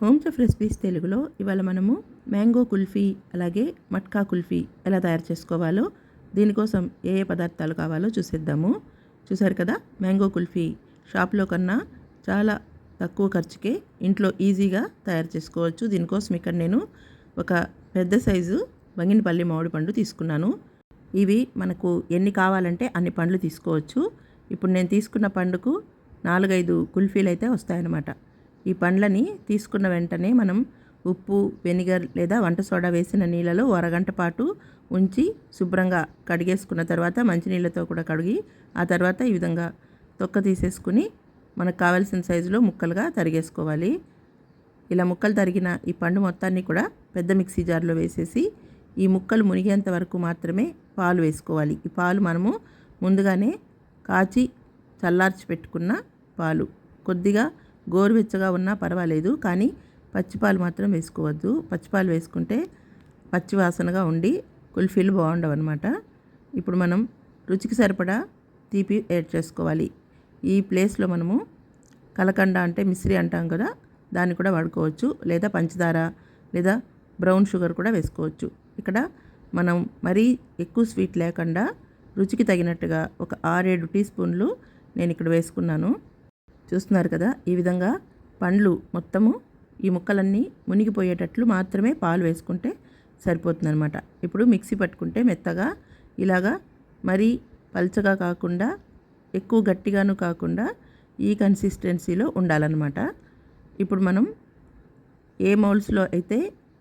Home of recipes తెలుగులో ఇవాళ మనము మ్యాంగో కుల్ఫీ అలాగే మట్కా కుల్ఫీ ఎలా తయారు చేసుకోవాలో దీనికోసం ఏ ఏ పదార్థాలు కావాలో చూసేద్దాము. చూసారు కదా మ్యాంగో కుల్ఫీ షాప్లో కన్నా చాలా తక్కువ ఖర్చుకే ఇంట్లో ఈజీగా తయారు చేసుకోవచ్చు. దీనికోసం ఇక్కడ నేను ఒక పెద్ద సైజు బంగినపల్లి మామిడి పండు తీసుకున్నాను. ఇవి మనకు ఎన్ని కావాలంటే అన్ని పండ్లు తీసుకోవచ్చు. ఇప్పుడు నేను తీసుకున్న పండుకు నాలుగైదు కుల్ఫీలు అయితే వస్తాయన్నమాట. ఈ పండ్లని తీసుకున్న వెంటనే మనం ఉప్పు వెనిగర్ లేదా వంట సోడా వేసిన నీళ్ళలో అరగంట పాటు ఉంచి శుభ్రంగా కడిగేసుకున్న తర్వాత మంచినీళ్ళతో కూడా కడిగి ఆ తర్వాత ఈ విధంగా తొక్క తీసేసుకుని మనకు కావాల్సిన సైజులో ముక్కలుగా తరిగేసుకోవాలి. ఇలా ముక్కలు తరిగిన ఈ పండు మొత్తాన్ని కూడా పెద్ద మిక్సీ జార్లో వేసేసి ఈ ముక్కలు మునిగేంత వరకు మాత్రమే పాలు వేసుకోవాలి. ఈ పాలు మనము ముందుగానే కాచి చల్లార్చి పెట్టుకున్న పాలు. కొద్దిగా గోరువెచ్చగా ఉన్నా పర్వాలేదు కానీ పచ్చిపాలు మాత్రం వేసుకోవద్దు. పచ్చిపాలు వేసుకుంటే పచ్చివాసనగా ఉండి కుల్ఫీలు బాగుండవు అనమాట ఇప్పుడు మనం రుచికి సరిపడా తీపి యాడ్ చేసుకోవాలి. ఈ ప్లేస్లో మనము కలకండ అంటే మిశ్రీ అంటాం కదా దాన్ని కూడా వాడుకోవచ్చు. లేదా పంచదార లేదా బ్రౌన్ షుగర్ కూడా వేసుకోవచ్చు. ఇక్కడ మనం మరీ ఎక్కువ స్వీట్ లేకుండా రుచికి తగినట్టుగా ఒక ఆరేడు టీ స్పూన్లు నేను ఇక్కడ వేసుకున్నాను. చూస్తున్నారు కదా? ఈ విధంగా పండ్లు మొత్తము ఈ ముక్కలన్నీ మునిగిపోయేటట్లు మాత్రమే పాలు వేసుకుంటే సరిపోతుందనమాట ఇప్పుడు మిక్సీ పట్టుకుంటే మెత్తగా ఇలాగా మరీ పల్చగా కాకుండా ఎక్కువ గట్టిగాను కాకుండా ఈ కన్సిస్టెన్సీలో ఉండాలన్నమాట. ఇప్పుడు మనం ఏ మౌల్స్లో అయితే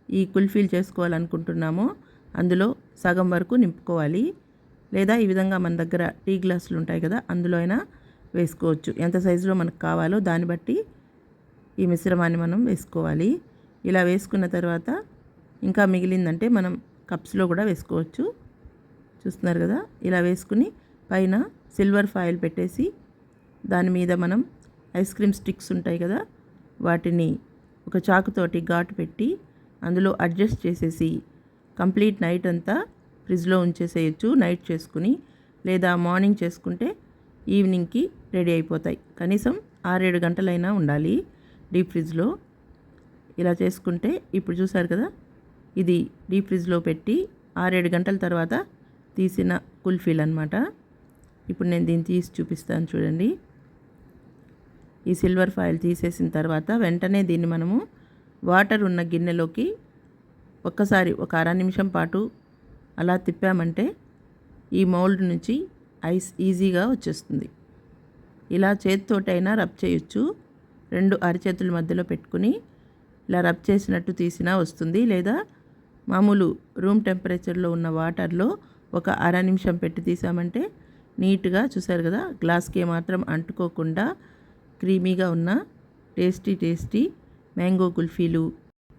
ఈ కుల్ఫీలు చేసుకోవాలనుకుంటున్నామో అందులో సగం వరకు నింపుకోవాలి. లేదా ఈ విధంగా మన దగ్గర టీ గ్లాసులు ఉంటాయి కదా అందులో అయినా వేసుకోవచ్చు. ఎంత సైజులో మనకు కావాలో దాన్ని బట్టి ఈ మిశ్రమాన్ని మనం వేసుకోవాలి. ఇలా వేసుకున్న తర్వాత ఇంకా మిగిలిందంటే మనం కప్స్లో కూడా వేసుకోవచ్చు. చూస్తున్నారు కదా? ఇలా వేసుకుని పైన సిల్వర్ ఫాయిల్ పెట్టేసి దాని మీద మనం ఐస్ క్రీమ్ స్టిక్స్ ఉంటాయి కదా? వాటిని ఒక చాకుతోటి ఘాటు పెట్టి అందులో అడ్జస్ట్ చేసేసి కంప్లీట్ నైట్ అంతా ఫ్రిడ్జ్లో ఉంచేసేయచ్చు. నైట్ చేసుకుని లేదా మార్నింగ్ చేసుకుంటే ఈవినింగ్కి రెడీ అయిపోతాయి. కనీసం ఆరేడు గంటలైనా ఉండాలి డీప్ ఫ్రిడ్జ్లో. ఇలా చేసుకుంటే ఇప్పుడు చూసారు కదా ఇది డీప్ ఫ్రిడ్జ్లో పెట్టి ఆరేడు గంటల తర్వాత తీసిన కుల్ఫీలు అనమాట ఇప్పుడు నేను దీన్ని తీసి చూపిస్తాను చూడండి. ఈ సిల్వర్ ఫాయిల్ తీసేసిన తర్వాత వెంటనే దీన్ని మనము వాటర్ ఉన్న గిన్నెలోకి ఒక్కసారి ఒక అర నిమిషం పాటు అలా తిప్పామంటే ఈ మౌల్డ్ నుంచి ఐస్ ఈజీగా వచ్చేస్తుంది. ఇలా చేతితోటైనా రబ్ చేయొచ్చు. రెండు అరచేతుల మధ్యలో పెట్టుకుని ఇలా రబ్ చేసినట్టు తీసినా వస్తుంది. లేదా మామూలు రూమ్ టెంపరేచర్లో ఉన్న వాటర్లో ఒక అర నిమిషం పెట్టి తీసామంటే నీట్గా చూసారు కదా గ్లాస్కి మాత్రం అంటుకోకుండా క్రీమీగా ఉన్న టేస్టీ టేస్టీ మ్యాంగో కుల్ఫీలు.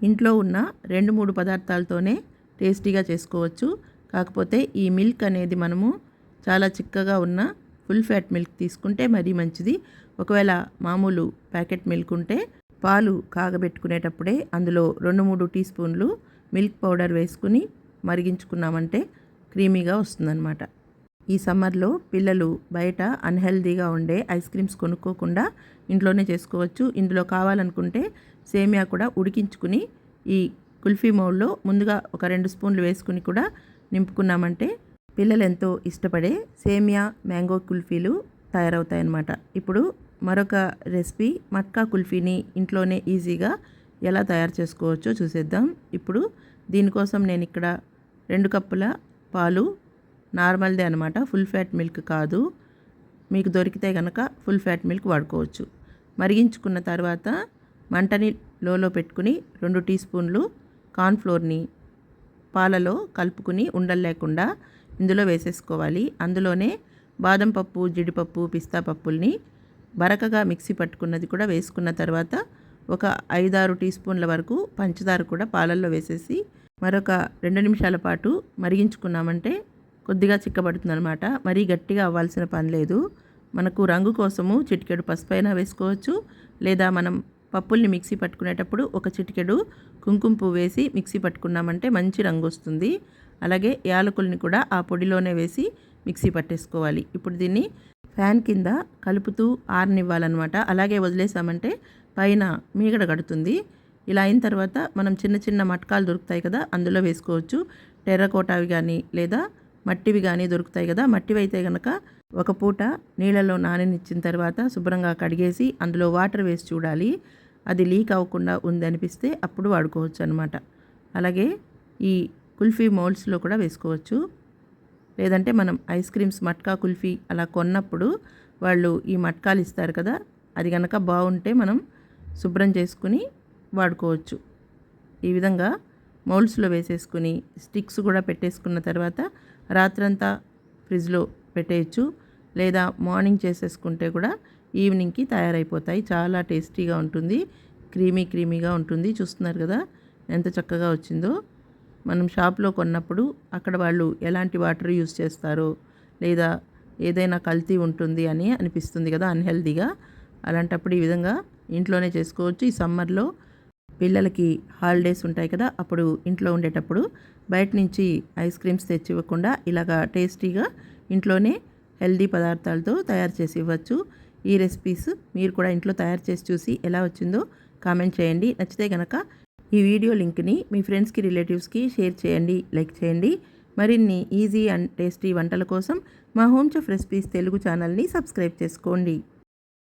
ఇంట్లో ఉన్న రెండు మూడు పదార్థాలతోనే టేస్టీగా చేసుకోవచ్చు. కాకపోతే ఈ మిల్క్ అనేది మనము చాలా చిక్కగా ఉన్న ఫుల్ ఫ్యాట్ మిల్క్ తీసుకుంటే మరీ మంచిది. ఒకవేళ మామూలు ప్యాకెట్ మిల్క్ ఉంటే పాలు కాగబెట్టుకునేటప్పుడే అందులో రెండు మూడు టీ స్పూన్లు మిల్క్ పౌడర్ వేసుకుని మరిగించుకున్నామంటే క్రీమీగా వస్తుందన్నమాట. ఈ సమ్మర్లో పిల్లలు బయట అన్హెల్దీగా ఉండే ఐస్ క్రీమ్స్ కొనుక్కోకుండా ఇంట్లోనే చేసుకోవచ్చు. ఇందులో కావాలనుకుంటే సేమియా కూడా ఉడికించుకుని ఈ కుల్ఫీ మౌల్లో ముందుగా ఒక రెండు స్పూన్లు వేసుకుని కూడా నింపుకున్నామంటే పిల్లలు ఎంతో ఇష్టపడే సేమియా మ్యాంగో కుల్ఫీలు తయారవుతాయన్నమాట. ఇప్పుడు మరొక రెసిపీ మట్కా కుల్ఫీని ఇంట్లోనే ఈజీగా ఎలా తయారు చేసుకోవచ్చో చూసేద్దాం. ఇప్పుడు దీనికోసం నేను ఇక్కడ రెండు కప్పుల పాలు నార్మల్దే అనమాట ఫుల్ ఫ్యాట్ మిల్క్ కాదు. మీకు దొరికితే కనుక ఫుల్ ఫ్యాట్ మిల్క్ వాడుకోవచ్చు. మరిగించుకున్న తర్వాత మంటని లోలో పెట్టుకుని రెండు టీ స్పూన్లు కార్న్ఫ్లోర్ని పాలలో కలుపుకుని ఉండలేకుండా లేకుండా ఇందులో వేసేసుకోవాలి. అందులోనే బాదం పప్పు జీడిపప్పు పిస్తా పప్పుల్ని బరకగా మిక్సీ పట్టుకున్నది కూడా వేసుకున్న తర్వాత ఒక ఐదారు టీ స్పూన్ల వరకు పంచదార కూడా పాలల్లో వేసేసి మరొక రెండు నిమిషాల పాటు మరిగించుకున్నామంటే కొద్దిగా చిక్కబడుతుంది అనమాట మరీ గట్టిగా అవ్వాల్సిన పని లేదు. మనకు రంగు కోసము చిటికెడు పసుపైన వేసుకోవచ్చు. లేదా మనం పప్పుల్ని మిక్సీ పట్టుకునేటప్పుడు ఒక చిటికెడు కుంకుమ పువ్వు వేసి మిక్సీ పట్టుకున్నామంటే మంచి రంగు వస్తుంది అలాగే యాలకుల్ని కూడా ఆ పొడిలోనే వేసి మిక్సీ పట్టేసుకోవాలి. ఇప్పుడు దీన్ని ఫ్యాన్ కింద కలుపుతూ ఆరనివ్వాలన్నమాట. అలాగే వదిలేసామంటే పైన మీగడ కడుతుంది. ఇలా అయిన తర్వాత మనం చిన్న చిన్న మటకాలు దొరుకుతాయి కదా అందులో వేసుకోవచ్చు. టెర్రకోటావి కానీ లేదా మట్టివి కానీ దొరుకుతాయి కదా మట్టివి అయితే కనుక ఒక పూట నీళ్ళలో నాననిచ్చిన తర్వాత శుభ్రంగా కడిగేసి అందులో వాటర్ వేసి చూడాలి. అది లీక్ అవ్వకుండా ఉంది అనిపిస్తే అప్పుడు వాడుకోవచ్చు అనమాట అలాగే ఈ కుల్ఫీ మోల్డ్స్లో కూడా వేసుకోవచ్చు. లేదంటే మనం ఐస్ క్రీమ్స్ మట్కా కుల్ఫీ అలా కొన్నప్పుడు వాళ్ళు ఈ మట్కాలు ఇస్తారు కదా అది కనుక బాగుంటే మనం శుభ్రం చేసుకుని వాడుకోవచ్చు. ఈ విధంగా మౌల్డ్స్లో వేసేసుకుని స్టిక్స్ కూడా పెట్టేసుకున్న తర్వాత రాత్రంతా ఫ్రిడ్జ్లో పెట్టేయచ్చు. లేదా మార్నింగ్ చేసేసుకుంటే కూడా ఈవినింగ్కి తయారైపోతాయి. చాలా టేస్టీగా ఉంటుంది. క్రీమీ క్రీమీగా ఉంటుంది. చూస్తున్నారు కదా ఎంత చక్కగా వచ్చిందో. మనం షాప్లో కొన్నప్పుడు అక్కడ వాళ్ళు ఎలాంటి వాటర్ యూస్ చేస్తారో లేదా ఏదైనా కల్తీ ఉంటుంది అని అనిపిస్తుంది కదా అన్హెల్దీగా అలాంటప్పుడు ఈ విధంగా ఇంట్లోనే చేసుకోవచ్చు. ఈ సమ్మర్లో పిల్లలకి హాలిడేస్ ఉంటాయి కదా అప్పుడు ఇంట్లో ఉండేటప్పుడు బయట నుంచి ఐస్ క్రీమ్స్ తెచ్చి ఇవ్వకుండా ఇలాగా టేస్టీగా ఇంట్లోనే హెల్దీ పదార్థాలతో తయారు చేసి ఇవ్వచ్చు. ఈ రెసిపీస్ మీరు కూడా ఇంట్లో తయారు చేసి చూసి ఎలా వచ్చిందో కామెంట్ చేయండి. నచ్చితే కనుక ఈ వీడియో లింక్ని మీ ఫ్రెండ్స్కి రిలేటివ్స్కి షేర్ చేయండి లైక్ చేయండి. మరిన్ని ఈజీ అండ్ టేస్టీ వంటల కోసం మా హోమ్ చెఫ్ రెసిపీస్ తెలుగు ఛానల్ని సబ్స్క్రైబ్ చేసుకోండి.